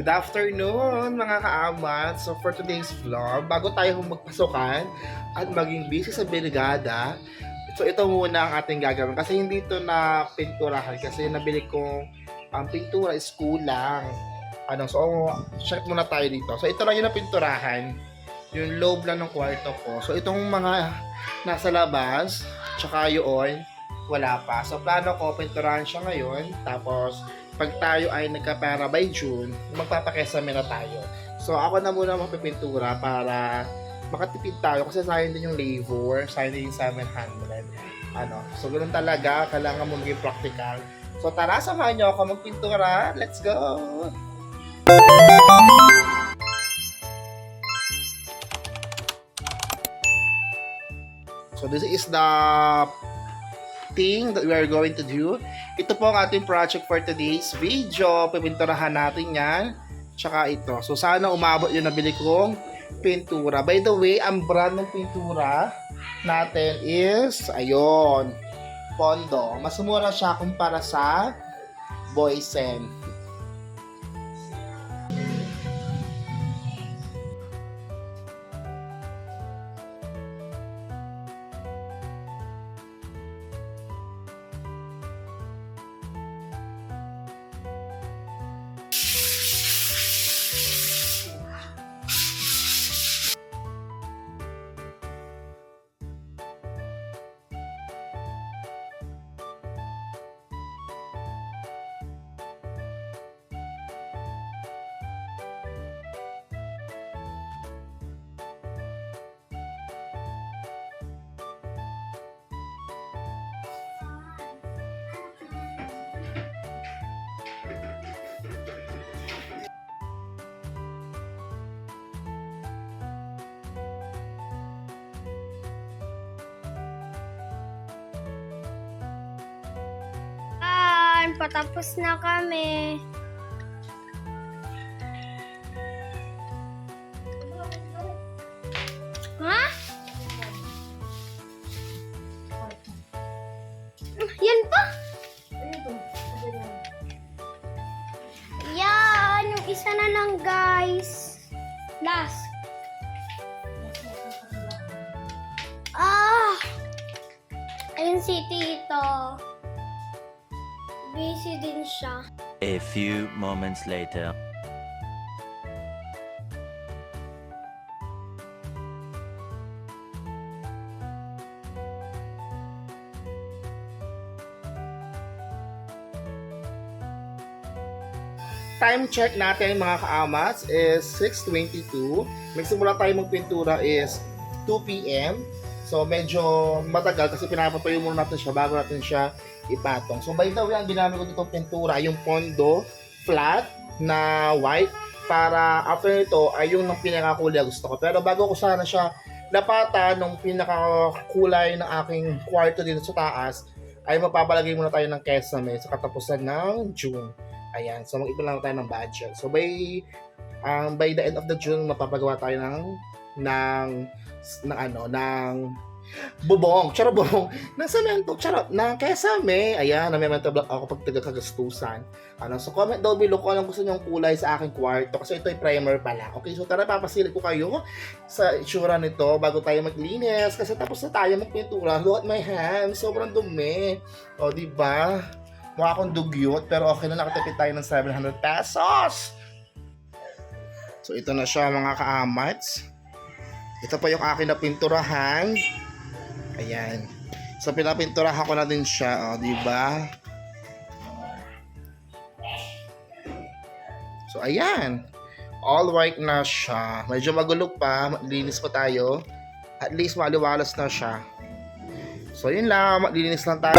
Good afternoon mga kaamat. So for today's vlog, bago tayo magpasukan at maging busy sa brigada, so ito muna ang ating gagawin. Kasi hindi ito na pinturahan kasi nabili ko ang pintura is kulang. Ano, so check muna tayo dito. So ito lang yung napinturahan. Yung loob lang ng kwarto ko. So itong mga nasa labas, tsaka yun, wala pa. So plano ko, pinturahan siya ngayon. Tapos pag tayo ay nagkapera by June, magpapakesame na tayo. So, ako na muna magpipintura para makatipid tayo kasi sayang din yung labor, sayang din yung 700. Ano, so ganoon talaga, kailangan mo maging practical. So tara, samahan niyo ako magpintura. Let's go! So this is the thing that we are going to do. Ito po ang ating project for today's video. Pipinturahan natin yan. Tsaka ito. So, sana umabot yung nabili kong pintura. By the way, ang brand ng pintura natin is, ayun, Pondo. Mas mura siya kumpara sa Boysen. Yan, patapos na kami. Ha? Yan pa? Yan, yung isa na lang guys. Last. Ah! Ayun si Tito. Busy din siya. A few moments later. Time check natin mga kaamats is 6.22. Magsimula tayo magpintura is 2 p.m. So medyo matagal kasi pinapatuyo muna natin siya bago natin siya ipatong. So by the way, ang ginamit ko dito pintura, yung pondo flat na white para after nito ay yung ng pinakakulay gusto ko. Pero bago ko sana siya napata nung pinakakulay ng aking kwarto dito sa taas, ay mapapalagay muna tayo ng kesame sa katapusan ng June. Ayan, so mag-ipon lang tayo ng budget. So by um, by the end of the June mapapagawa tayo ng ng ng ano, ng bubong, charot bubong, ng semento, charot, ng kesame. Ayan, namemento block ako pag taga-kagastusan. Ano, so comment down below kung anong gusto nyong kulay sa aking kwarto kasi ito ay primer pala. Okay, so tara papasilip ko kayo sa itsura nito bago tayo maglinis kasi tapos na tayo magpintura. Look at my hands, sobrang dumi. O, di ba? Mukha akong dugyot pero okay na nakatipid tayo ng 700 pesos. So ito na siya mga kaamats. Ito pa yung akin na pinturahan. Ayan. So pinapinturahan ko na din siya, oh, di ba? So ayan. All white na siya. Medyo magulo pa, linis pa tayo. At least maliwalas na siya. So yun lang, maglilinis lang tayo.